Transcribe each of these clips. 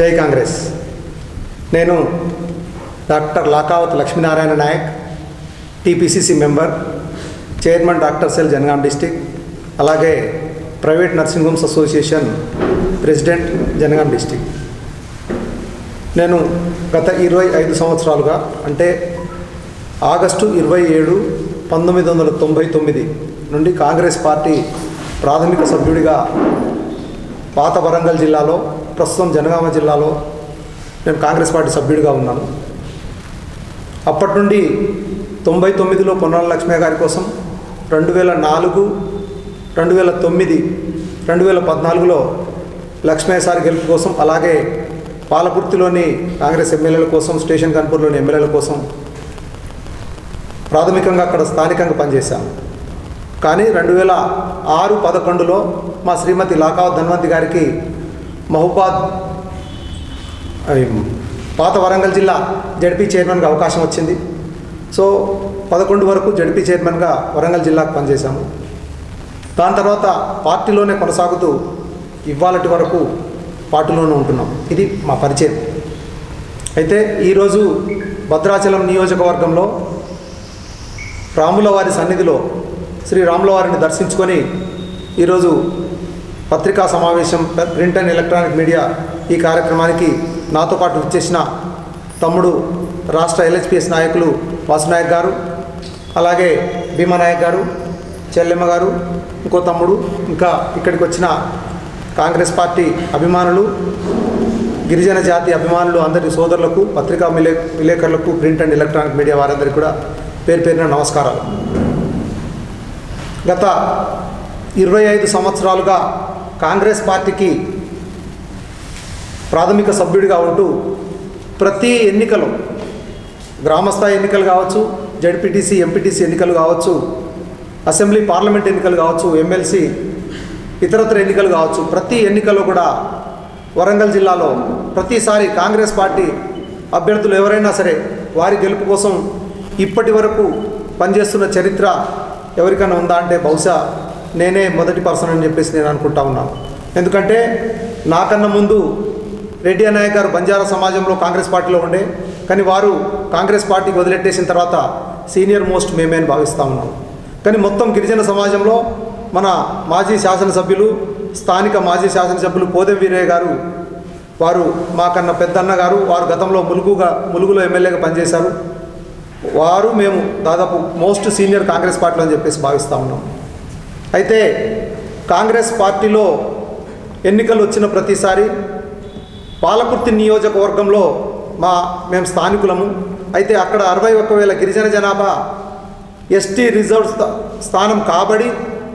జై కాంగ్రెస్. నేను doctor Lakavath Lakshminarayana Nayak TPCC member chairman doctor cell Jangaon district అలాగే private nursing homes association president Jangaon district. నేను గత ఇరవై ఐదు సంవత్సరాలుగా అంటే ఆగస్టు ఇరవై ఏడు పంతొమ్మిది వందల తొంభై తొమ్మిది నుండి కాంగ్రెస్ పార్టీ ప్రాథమిక సభ్యుడిగా పాత వరంగల్ జిల్లాలో ప్రస్తుతం జనగామ జిల్లాలో నేను కాంగ్రెస్ పార్టీ సభ్యుడిగా ఉన్నాను. అప్పటి నుండి తొంభై తొమ్మిదిలో పొన్నాల లక్ష్మయ్య గారి కోసం రెండు వేల నాలుగు రెండు వేల తొమ్మిది రెండు వేల పద్నాలుగులో లక్ష్మయ్య సార్ గెలుపు కోసం అలాగే పాలపుర్తిలోని కాంగ్రెస్ ఎమ్మెల్యేల కోసం స్టేషన్ కన్పూర్లోని ఎమ్మెల్యేల కోసం ప్రాథమికంగా అక్కడ స్థానికంగా పనిచేశాం. కానీ రెండు వేల ఆరు పదకొండులో మా శ్రీమతి లాకావ ధన్వంతి గారికి మహబాద్ పాత వరంగల్ జిల్లా జడ్పీ చైర్మన్గా అవకాశం వచ్చింది. సో పదకొండు వరకు జడ్పీ చైర్మన్గా వరంగల్ జిల్లాకు పనిచేశాము. దాని తర్వాత పార్టీలోనే కొనసాగుతూ ఇవాళటి వరకు పార్టీలోనే ఉంటున్నాం. ఇది మా పరిచయం. అయితే ఈరోజు భద్రాచలం నియోజకవర్గంలో రాములవారి సన్నిధిలో శ్రీ రాములవారిని దర్శించుకొని ఈరోజు పత్రికా సమావేశం ప్రింట్ అండ్ ఎలక్ట్రానిక్ మీడియా ఈ కార్యక్రమానికి నాతో పాటు వచ్చేసిన తమ్ముడు రాష్ట్ర ఎల్హెచ్పిఎస్ నాయకులు వాసునాయక్ గారు అలాగే భీమానాయక్ గారు చెల్లెమ్మ గారు ఇంకో తమ్ముడు ఇంకా ఇక్కడికి వచ్చిన కాంగ్రెస్ పార్టీ అభిమానులు గిరిజన జాతి అభిమానులు అందరి సోదరులకు పత్రికా విలే విలేకరులకు ప్రింట్ అండ్ ఎలక్ట్రానిక్ మీడియా వారందరికీ కూడా పేరు పేరున నమస్కారాలు. గత ఇరవై ఐదు సంవత్సరాలుగా కాంగ్రెస్ పార్టీకి ప్రాథమిక సభ్యుడిగా ఉంటూ ప్రతి ఎన్నికలు గ్రామస్థాయి ఎన్నికలు కావచ్చు జడ్పీటీసీ ఎంపీటీసీ ఎన్నికలు కావచ్చు అసెంబ్లీ పార్లమెంట్ ఎన్నికలు కావచ్చు ఎమ్మెల్సీ ఇతరత్ర ఎన్నికలు కావచ్చు ప్రతి ఎన్నికల్లో కూడా వరంగల్ జిల్లాలో ప్రతిసారి కాంగ్రెస్ పార్టీ అభ్యర్థులు ఎవరైనా సరే వారి గెలుపు కోసం ఇప్పటి వరకు పనిచేస్తున్న చరిత్ర ఎవరికైనా ఉందా అంటే బహుశా నేనే మొదటి పర్సన్ అని చెప్పేసి నేను అనుకుంటా ఉన్నాను. ఎందుకంటే నాకన్నా ముందు రెడ్డి అనాయక్ గారు బంజారా సమాజంలో కాంగ్రెస్ పార్టీలో ఉండే కానీ వారు కాంగ్రెస్ పార్టీకి వదిలెట్టేసిన తర్వాత సీనియర్ మోస్ట్ మేమే అని భావిస్తూ ఉన్నాం. కానీ మొత్తం గిరిజన సమాజంలో మన మాజీ శాసనసభ్యులు స్థానిక మాజీ శాసనసభ్యులు పోదెం వీరయ్య గారు వారు మాకన్న పెద్దన్న గారు వారు గతంలో ములుగుగా ములుగులో ఎమ్మెల్యేగా పనిచేశారు. వారు మేము దాదాపు మోస్ట్ సీనియర్ కాంగ్రెస్ పార్టీలో అని చెప్పేసి భావిస్తూ ఉన్నాం. అయితే కాంగ్రెస్ పార్టీలో ఎన్నికలు వచ్చిన ప్రతిసారి పాలకుర్తి నియోజకవర్గంలో మా మేము స్థానికులము. అయితే అక్కడ అరవై ఒక్క వేల గిరిజన జనాభా ఎస్టీ రిజర్వ్ స్థా- స్థానం కాబడి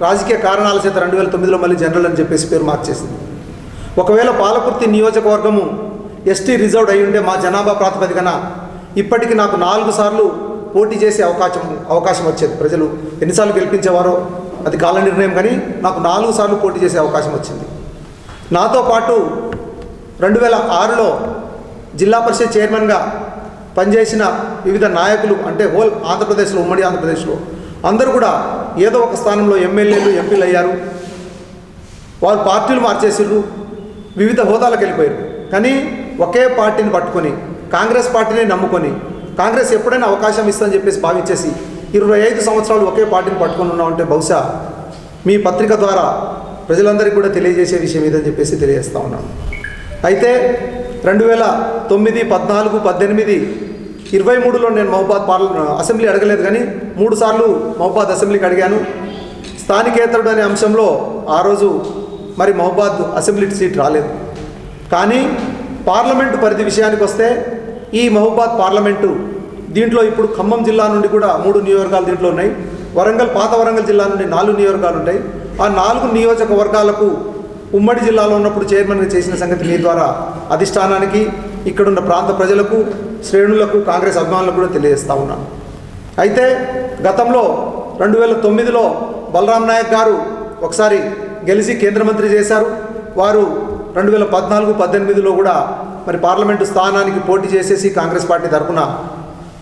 రాజకీయ కారణాల చేత రెండు వేల తొమ్మిదిలో మళ్ళీ జనరల్ అని చెప్పేసి పేరు మార్చేసింది. ఒకవేళ పాలకుర్తి నియోజకవర్గము ఎస్టీ రిజర్వ్డ్ అయి ఉంటే మా జనాభా ప్రాతిపదికన ఇప్పటికి నాకు నాలుగు సార్లు పోటీ చేసే అవకాశం అవకాశం వచ్చేది. ప్రజలు ఎన్నిసార్లు గెలిపించేవారో అది కాల నిర్ణయం కానీ నాకు నాలుగు సార్లు పోటీ చేసే అవకాశం వచ్చింది. నాతో పాటు రెండు వేల ఆరులో జిల్లా పరిషత్ చైర్మన్గా పనిచేసిన వివిధ నాయకులు అంటే హోల్ ఆంధ్రప్రదేశ్లో ఉమ్మడి ఆంధ్రప్రదేశ్లో అందరూ కూడా ఏదో ఒక స్థానంలో ఎమ్మెల్యేలు ఎంపీలు అయ్యారు. వారు పార్టీలు మార్చేసిర్రు. వివిధ హోదాలకు వెళ్ళిపోయారు. కానీ ఒకే పార్టీని పట్టుకొని కాంగ్రెస్ పార్టీని నమ్ముకొని కాంగ్రెస్ ఎప్పుడైనా అవకాశం ఇస్తుందని చెప్పేసి భావించేసి ఇరవై ఐదు సంవత్సరాలు ఒకే పార్టీని పట్టుకొని ఉన్నామంటే బహుశా మీ పత్రిక ద్వారా ప్రజలందరికీ కూడా తెలియజేసే విషయం ఇదని చెప్పేసి తెలియజేస్తా ఉన్నాను అయితే రెండు వేల తొమ్మిది పద్నాలుగు పద్దెనిమిది ఇరవై మూడులో నేను మహబాద్ పార్ల అసెంబ్లీ అడగలేదు కానీ మూడు సార్లు మహబాద్ అసెంబ్లీకి అడిగాను. స్థానికేతరుడు అనే అంశంలో ఆ రోజు మరి మహబాద్ అసెంబ్లీ సీట్ రాలేదు. కానీ పార్లమెంటు పరిధి విషయానికి వస్తే ఈ మహబాద్ పార్లమెంటు దీంట్లో ఇప్పుడు ఖమ్మం జిల్లా నుండి కూడా మూడు నియోజకవర్గాలు దీంట్లో ఉన్నాయి. వరంగల్ పాత వరంగల్ జిల్లా నుండి నాలుగు నియోజకవర్గాలు ఉంటాయి. ఆ నాలుగు నియోజకవర్గాలకు ఉమ్మడి జిల్లాలో ఉన్నప్పుడు చైర్మన్గా చేసిన సంగతి మీ ద్వారా అధిష్టానానికి ఇక్కడున్న ప్రాంత ప్రజలకు శ్రేణులకు కాంగ్రెస్ అభిమానులకు కూడా తెలియజేస్తూ ఉన్నాను అయితే గతంలో రెండు వేల తొమ్మిదిలో బలరాం నాయక్ గారు ఒకసారి గెలిచి కేంద్ర మంత్రి చేశారు. వారు రెండు వేల పద్నాలుగు పద్దెనిమిదిలో కూడా మరి పార్లమెంటు స్థానానికి పోటీ చేసేసి కాంగ్రెస్ పార్టీ తరఫున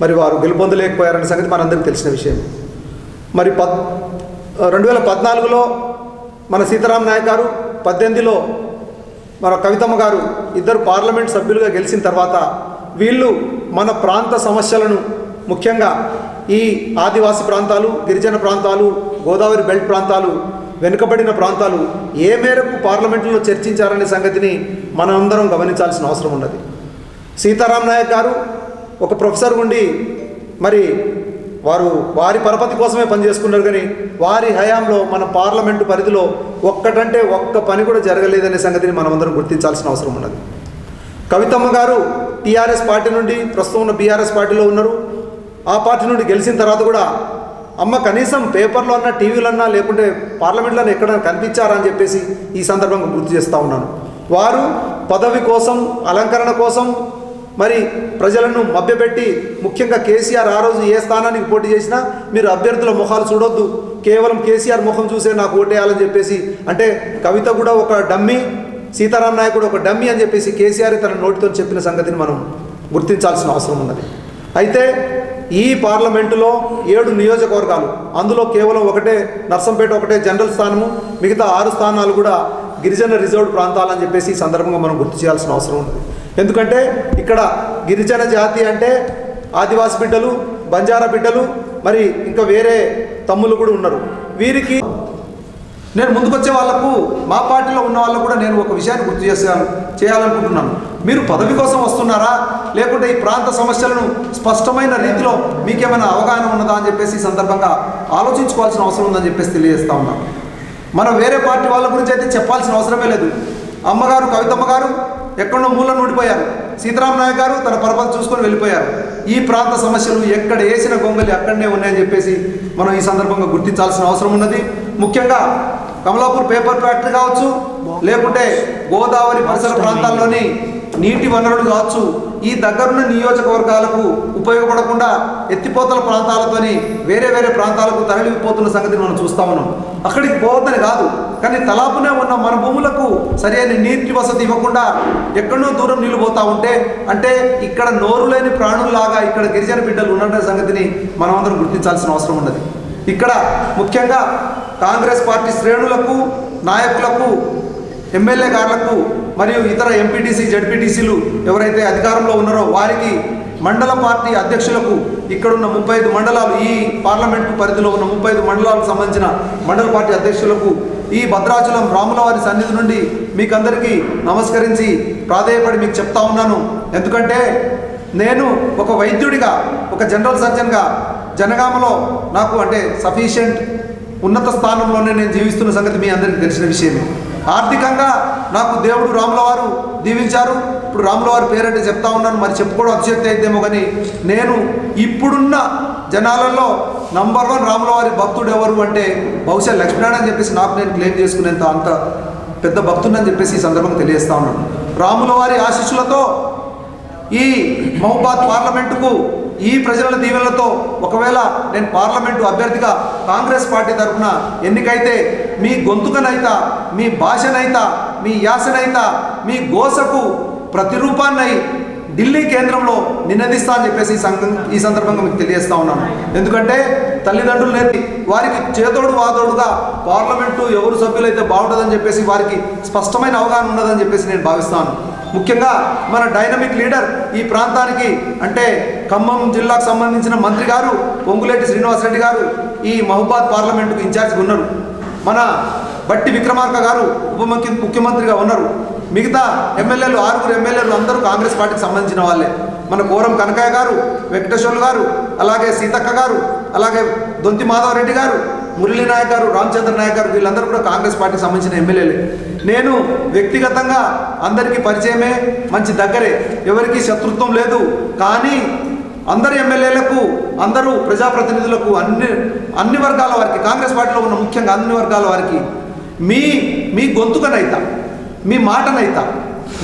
మరి వారు గెలుపొందలేకపోయారనే సంగతి మనందరికీ తెలిసిన విషయం. మరి పద్ రెండు వేల పద్నాలుగులో మన సీతారాం నాయక్ గారు పద్దెనిమిదిలో మన కవితమ్మ గారు ఇద్దరు పార్లమెంట్ సభ్యులుగా గెలిచిన తర్వాత వీళ్ళు మన ప్రాంత సమస్యలను ముఖ్యంగా ఈ ఆదివాసీ ప్రాంతాలు గిరిజన ప్రాంతాలు గోదావరి బెల్ట్ ప్రాంతాలు వెనుకబడిన ప్రాంతాలు ఏ మేరకు పార్లమెంటులో చర్చించారనే సంగతిని మనందరం గమనించాల్సిన అవసరం ఉన్నది. సీతారాం నాయక్ గారు ఒక ప్రొఫెసర్ ఉండి మరి వారు వారి పరపతి కోసమే పనిచేసుకున్నారు కానీ వారి హయాంలో మన పార్లమెంటు పరిధిలో ఒక్కటంటే ఒక్క పని కూడా జరగలేదనే సంగతిని మనమందరం గుర్తించాల్సిన అవసరం ఉన్నది. కవితమ్మ గారు టీఆర్ఎస్ పార్టీ నుండి ప్రస్తుతం ఉన్న బీఆర్ఎస్ పార్టీలో ఉన్నారు. ఆ పార్టీ నుండి గెలిచిన తర్వాత కూడా అమ్మ కనీసం పేపర్లో అన్నా టీవీలో అన్నా లేకుంటే పార్లమెంట్లో ఎక్కడ కనిపించారా అని చెప్పేసి ఈ సందర్భంగా గుర్తు చేస్తూ ఉన్నాను. వారు పదవి కోసం అలంకరణ కోసం మరి ప్రజలను మభ్యపెట్టి ముఖ్యంగా కేసీఆర్ ఆ రోజు ఏ స్థానానికి పోటీ చేసినా మీరు అభ్యర్థుల ముఖాలు చూడొద్దు. కేవలం కేసీఆర్ ముఖం చూసే నాకు ఓటేయాలని చెప్పేసి అంటే కవిత కూడా ఒక డమ్మీ సీతారాం నాయక్ కూడా ఒక డమ్మీ అని చెప్పేసి కేసీఆర్ తన నోటితో చెప్పిన సంగతిని మనం గుర్తించాల్సిన అవసరం ఉన్నది. అయితే ఈ పార్లమెంటులో ఏడు నియోజకవర్గాలు అందులో కేవలం ఒకటే నర్సంపేట ఒకటే జనరల్ స్థానము మిగతా ఆరు స్థానాలు కూడా గిరిజన రిజర్వ్డ్ ప్రాంతాలని చెప్పేసి ఈ సందర్భంగా మనం గుర్తు చేయాల్సిన అవసరం ఉంది ఎందుకంటే ఇక్కడ గిరిజన జాతి అంటే ఆదివాసి బిడ్డలు బంజారా బిడ్డలు మరి ఇంకా వేరే తమ్ములు కూడా ఉన్నారు. వీరికి నేను ముందుకొచ్చే వాళ్ళకు మా పార్టీలో ఉన్న వాళ్ళకు కూడా నేను ఒక విషయాన్ని గుర్తు చేసాను చేయాలనుకుంటున్నాను. మీరు పదవి కోసం వస్తున్నారా? లేకుంటే ఈ ప్రాంత సమస్యలను స్పష్టమైన రీతిలో మీకేమైనా అవగాహన ఉన్నదా అని చెప్పేసి ఈ సందర్భంగా ఆలోచించుకోవాల్సిన అవసరం ఉందని చెప్పేసి తెలియజేస్తా ఉన్నాను మనం వేరే పార్టీ వాళ్ళ గురించి అయితే చెప్పాల్సిన అవసరమే లేదు. అమ్మగారు కవితమ్మ గారు ఎక్కడో మూలను ఉండిపోయారు. సీతారాం నాయక్ గారు తన పరపతి చూసుకొని వెళ్ళిపోయారు. ఈ ప్రాంత సమస్యలు ఎక్కడ వేసిన గొంగలి అక్కడనే ఉన్నాయని చెప్పేసి మనం ఈ సందర్భంగా గుర్తించాల్సిన అవసరం ఉన్నది. ముఖ్యంగా కమలాపూర్ పేపర్ ఫ్యాక్టరీ కావచ్చు లేకుంటే గోదావరి పరిసర ప్రాంతాల్లోని నీటి వనరులు కావచ్చు ఈ దగ్గరున్న నియోజకవర్గాలకు ఉపయోగపడకుండా ఎత్తిపోతల ప్రాంతాలతోని వేరే వేరే ప్రాంతాలకు తరలిపోతున్న సంగతిని మనం చూస్తా ఉన్నాం. అక్కడికి పోవద్దని కాదు కానీ తలాపునే ఉన్న మన భూములకు సరైన నీటి వసతి ఇవ్వకుండా ఎక్కడో దూరం నీళ్ళు పోతా ఉంటే అంటే ఇక్కడ నోరు లేని ప్రాణుల్లాగా ఇక్కడ గిరిజన బిడ్డలు ఉన్న సంగతిని మనమందరం గుర్తించాల్సిన అవసరం ఉన్నది. ఇక్కడ ముఖ్యంగా కాంగ్రెస్ పార్టీ శ్రేణులకు నాయకులకు ఎమ్మెల్యే గారులకు మరియు ఇతర ఎంపీటీసీ జడ్పీటీసీలు ఎవరైతే అధికారంలో ఉన్నారో వారికి మండల పార్టీ అధ్యక్షులకు ఇక్కడున్న ముప్పై ఐదు మండలాలు ఈ పార్లమెంటు పరిధిలో ఉన్న ముప్పై ఐదు మండలాలకు సంబంధించిన మండల పార్టీ అధ్యక్షులకు ఈ భద్రాచలం రాములవారి సన్నిధి నుండి మీకందరికీ నమస్కరించి ప్రాధేయపడి మీకు చెప్తా ఉన్నాను. ఎందుకంటే నేను ఒక వైద్యుడిగా ఒక జనరల్ సర్జన్గా జనగామలో నాకు అంటే సఫీషియంట్ ఉన్నత స్థానంలోనే నేను జీవిస్తున్న సంగతి మీ అందరికీ తెలిసిన విషయమే. ఆర్థికంగా నాకు దేవుడు రాముల వారు దీవించారు. ఇప్పుడు రాముల వారి పేరంటే చెప్తా ఉన్నాను మరి చెప్పుకోవడం అతిశక్తి అయితేమో కానీ నేను ఇప్పుడున్న జనాలలో నంబర్ వన్ రాముల వారి భక్తుడు ఎవరు అంటే బహుశా లక్ష్మీనారాయణ అని చెప్పేసి నాకు నేను క్లెయిమ్ చేసుకునేంత అంత పెద్ద భక్తుడని చెప్పేసి ఈ సందర్భంగా తెలియజేస్తా ఉన్నాను. రాముల వారి ఆశీస్సులతో ఈ మహబాద్ పార్లమెంటుకు ఈ ప్రజల దీవెనలతో ఒకవేళ నేను పార్లమెంటు అభ్యర్థిగా కాంగ్రెస్ పార్టీ తరఫున ఎన్నికైతే మీ గొంతుకనైతా మీ భాషనైతా మీ యాసనైతా మీ గోసకు ప్రతిరూపాన్నై ఢిల్లీ కేంద్రంలో నినదిస్తా అని చెప్పేసి ఈ ఈ సందర్భంగా మీకు తెలియజేస్తా ఉన్నాను. ఎందుకంటే తల్లిదండ్రులు నేర్పి వారికి చేతోడు వాదోడుగా పార్లమెంటు ఎవరు సభ్యులైతే బాగుంటుందని చెప్పేసి వారికి స్పష్టమైన అవగాహన ఉన్నదని చెప్పేసి నేను భావిస్తాను. ముఖ్యంగా మన డైనమిక్ లీడర్ ఈ ప్రాంతానికి అంటే ఖమ్మం జిల్లాకు సంబంధించిన మంత్రి గారు పొంగులేటి శ్రీనివాసరెడ్డి గారు ఈ మహబాద్ పార్లమెంటుకు ఇన్ఛార్జ్గా ఉన్నారు. మన బట్టి విక్రమార్క గారు ఉప ముఖ్యమంత్రిగా ఉన్నారు. మిగతా ఎమ్మెల్యేలు ఆరుగురు ఎమ్మెల్యేలు అందరూ కాంగ్రెస్ పార్టీకి సంబంధించిన వాళ్ళే. మన కోరం కనకయ్య గారు వెంకటేశ్వర్లు గారు అలాగే సీతక్క గారు అలాగే దొంతి మాధవరెడ్డి గారు మురళీ నాయక్ గారు రామచంద్ర నాయక్ గారు వీళ్ళందరూ కూడా కాంగ్రెస్ పార్టీకి సంబంధించిన ఎమ్మెల్యేలే. నేను వ్యక్తిగతంగా అందరికీ పరిచయమే మంచి దగ్గరే. ఎవరికి శత్రుత్వం లేదు. కానీ అందరు ఎమ్మెల్యేలకు అందరూ ప్రజాప్రతినిధులకు అన్ని అన్ని వర్గాల వారికి కాంగ్రెస్ పార్టీలో ఉన్న ముఖ్యంగా అన్ని వర్గాల వారికి మీ మీ గొంతుకనైతా మీ మాటనైతా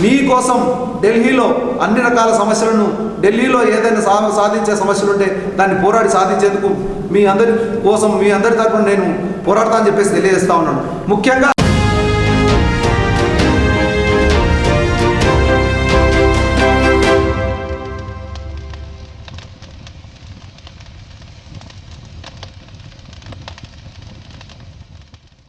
మీకోసం ఢిల్లీలో అన్ని రకాల సమస్యలను ఢిల్లీలో ఏదైనా సా సాధించే సమస్యలు ఉంటే దాన్ని పోరాడి సాధించేందుకు మీ అందరి కోసం మీ అందరి తరపున నేను పోరాడతా అని చెప్పేసి తెలియజేస్తా ఉన్నాను. ముఖ్యంగా